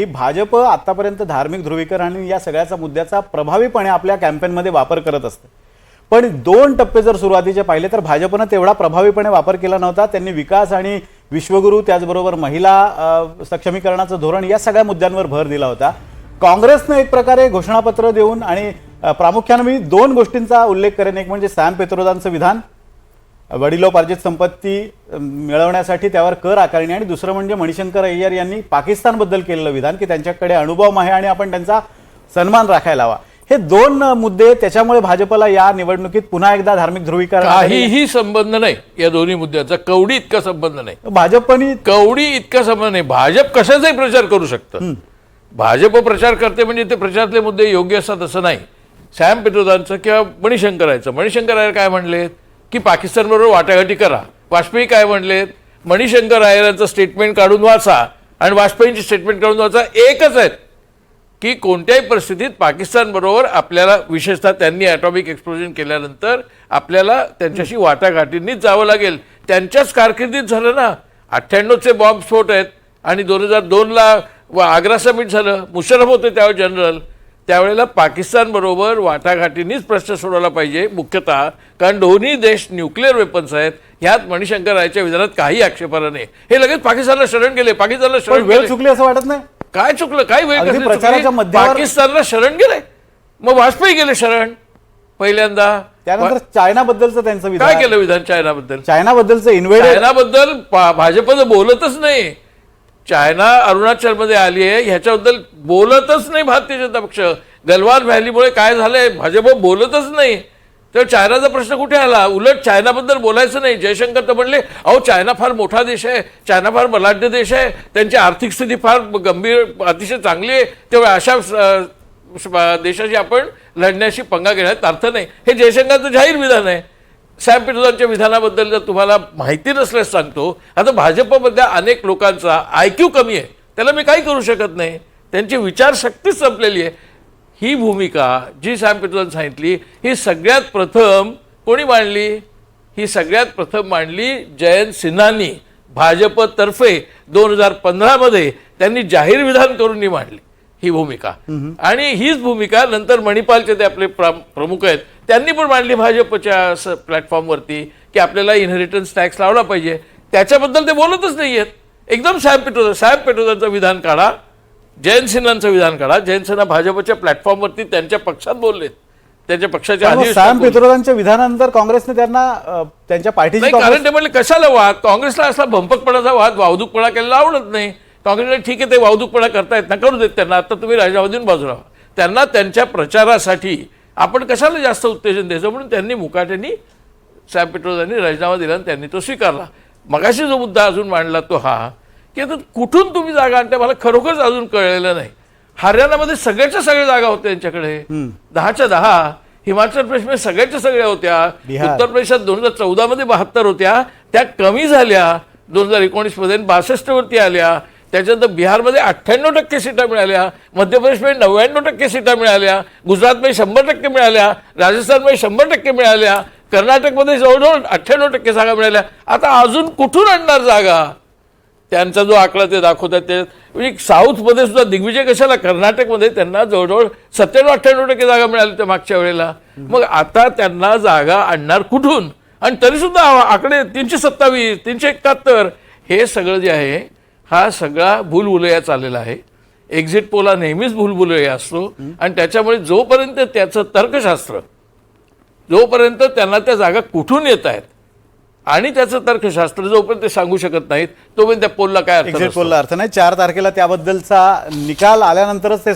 की भाजप आतापर्यंत धार्मिक ध्रुवीकरण आणि या सगळ्याचा मुद्द्याचा प्रभावीपणे आपल्या कॅम्पेनमध्ये वापर करत असते. पण दोन टप्पे जर सुरुवातीचे पाहिले तर भाजपनं तेवढा प्रभावीपणे वापर केला नव्हता. त्यांनी विकास आणि विश्वगुरू त्याचबरोबर महिला सक्षमीकरणाचं धोरण या सगळ्या मुद्द्यांवर भर दिला होता. काँग्रेसनं एक प्रकारे घोषणापत्र देऊन आणि प्रामुख्यानं मी दोन गोष्टींचा उल्लेख करेन. एक म्हणजे सॅम पेत्रोदांचं विधान वडिलोपार्जित संपत्ती मिळवण्यासाठी त्यावर कर आकारणी आणि दुसरं म्हणजे मणिशंकर अय्यर यांनी पाकिस्तानबद्दल केलेलं विधान की त्यांच्याकडे अनुभव आहे आणि आपण त्यांचा सन्मान राखायला हवा. हे दोन मुद्दे त्याच्यामुळे भाजपला या निवडणुकीत पुन्हा एकदा धार्मिक ध्रुवीकरण काहीही संबंध नाही या दोन्ही मुद्द्याचा. कवडी इतका संबंध नाही. भाजपनी कवडी इतका संबंध नाही. भाजप कशाचाही प्रचार करू शकतं. भाजप प्रचार करते म्हणजे ते प्रचारातले मुद्दे योग्य असतात असं नाही. सॅम पेट्रोदांचं किंवा मणिशंकरायचं मणिशंकर काय म्हणले की पाकिस्तानबरोबर वाटाघाटी करा. वाजपेयी काय म्हणलेत मणिशंकर आयरांचं स्टेटमेंट काढून वाचा आणि वाजपेयींची स्टेटमेंट काढून वाचा. एकच आहेत की कोणत्याही परिस्थितीत पाकिस्तानबरोबर आपल्याला विशेषतः त्यांनी ॲटॉमिक एक्सप्लोजन केल्यानंतर आपल्याला त्यांच्याशी वाटाघाटींनीच जावं लागेल. त्यांच्याच कारकिर्दीत झालं ना. अठ्ठ्याण्णवचे बॉम्ब स्फोट आहेत आणि दोन हजार दोनला व आग्रा समिट झालं. मुशर्रफ होते त्यावेळी जनरल त्यावेळेला पाकिस्तानबरोबर वाटाघाटींनीच प्रश्न सोडवला पाहिजे मुख्यतः. कारण दोन्ही देश न्यूक्लिअर वेपन्स आहेत. ह्यात मणिशंकर रायच्या विधानात काही आक्षेपार्ह नाही. हे लगेच पाकिस्तानला शरण गेले पाकिस्तानला शरण वेळ चुकली असं वाटत नाही? काय चुकलं? काय वेळ पाकिस्तानला शरण गेले. मग वाजपेयी गेले शरण पहिल्यांदा. त्यानंतर चायनाबद्दलचं त्यांचं काय विधान. केलं विधान चायनाबद्दल? चायनाबद्दलचं इन्व्हेड चायनाबद्दल भाजपनं बोलतच नाही. चायना अरुणाचलमध्ये आली आहे ह्याच्याबद्दल बोलतच नाही भारतीय जनता पक्ष. गलवान व्हॅलीमुळे काय झालंय भाजप बोलतच नाही. तर चायनाचा प्रश्न कुठे आला? उलट चायनाबद्दल बोलायचं नाही. जयशंकर तर म्हणले अहो चायना फार मोठा देश आहे चायना फार बलाढ्य देश आहे त्यांची आर्थिक स्थिती फार गंभीर अतिशय चांगली आहे. तेव्हा अशा देशाशी आपण लढण्याशी पंगा घेण्यात अर्थ नाही. हे जयशंकरचं जाहीर विधान आहे. सॅम पिट्रोदांच्या विधानाबद्दल जर तुम्हाला माहिती नसल्यास सांगतो आता भाजपमधल्या अनेक लोकांचा आय क्यू कमी आहे त्याला मी काही करू शकत नाही. त्यांची विचारशक्तीच संपलेली आहे. ही भूमिका जी सॅम पिट्रोदान सांगितली ही सगळ्यात प्रथम कोणी मांडली? ही सगळ्यात प्रथम मांडली जयंत सिन्हांनी. भाजपतर्फे दोन हजार पंधरामध्ये त्यांनी जाहीर विधान करून ही मांडली ही भूमिका. आणि हीच भूमिका नंतर मणिपालचे ते आपले प्र- प्रमुख आहेत त्यांनी पण मांडली भाजपच्या स- प्लॅटफॉर्मवरती की आपल्याला इनहेरिटन्स टॅक्स लावला पाहिजे. त्याच्याबद्दल ते बोलतच नाही आहेत एकदम सॅम पेट्रोदा सॅम पेट्रोदांचं विधान काढा जयंत सिन्हांचं विधान काढा. जयंत सिन्हा भाजपच्या प्लॅटफॉर्मवरती त्यांच्या पक्षात बोललेत. त्यांच्या पक्षाच्या सॅम बोलले. पेत्रोदांच्या विधानानंतर काँग्रेसने त्यांना त्यांच्या काँग्रेस- कारण ते म्हणले कशाला वाद? काँग्रेसला असला भंपकपणाचा वाद वावदूकपणा केलेला आवडत नाही. काँग्रेसला ठीक आहे ते वावदूकपणा करतायत ना करू देत त्यांना. आता तुम्ही राजावधीन बाजूला. त्यांना त्यांच्या प्रचारासाठी आपण कशाला जास्त उत्तेजन द्यायचं? म्हणून त्यांनी मुकाट्यानी सॅम पेट्रोदांनी राजीनामा दिला आणि त्यांनी तो स्वीकारला. मगाशी जो मुद्दा अजून मांडला तो हा की आता कुठून तुम्ही जागा आणता मला खरोखरच अजून कळलेलं नाही. हरियाणामध्ये सगळ्याच्या सगळ्या जागा होत्या त्यांच्याकडे दहाच्या दहा हिमाचल प्रदेशमध्ये सगळ्याच्या सगळ्या होत्या. उत्तर प्रदेशात दोन हजार चौदा मध्ये बहात्तर होत्या त्या कमी झाल्या. दोन हजार एकोणीसमध्ये बासष्ट वरती आल्या. त्याच्यानंतर बिहारमध्ये अठ्ठ्याण्णव टक्के सीटा मिळाल्या मध्य प्रदेशमध्ये नव्याण्णव टक्के सीटा मिळाल्या गुजरातमध्ये शंभर टक्के मिळाल्या राजस्थानमध्ये शंभर टक्के मिळाल्या कर्नाटकमध्ये जवळजवळ अठ्ठ्याण्णव टक्के जागा मिळाल्या. आता अजून कुठून आणणार जागा? त्यांचा जो आकडा ते दाखवतात ते म्हणजे साऊथमध्ये सुद्धा दिग्विजय कशाला? कर्नाटकमध्ये त्यांना जवळजवळ सत्त्याण्णव अठ्ठ्याण्णव टक्के जागा मिळाल्या त्या मागच्या वेळेला. मग आता त्यांना जागा आणणार कुठून? आणि तरीसुद्धा आकडे तीनशे सत्तावीस तीनशे एकाहत्तर हे सगळं जे आहे हा सगळा भूलभुलैया चाललेला आहे. एक्झिट पोल हा नेहमीच भूलभुलैया असतो. आणि त्याच्यामुळे जोपर्यंत त्याचं तर्कशास्त्र जोपर्यंत त्यांना त्या जागा कुठून येत आहेत आणि त्याचं तर्कशास्त्र जोपर्यंत ते सांगू शकत नाहीत तोपर्यंत त्या पोलला काय अर्थ. पोलला अर्थ नाही. चार तारखेला त्याबद्दलचा निकाल आल्यानंतरच ते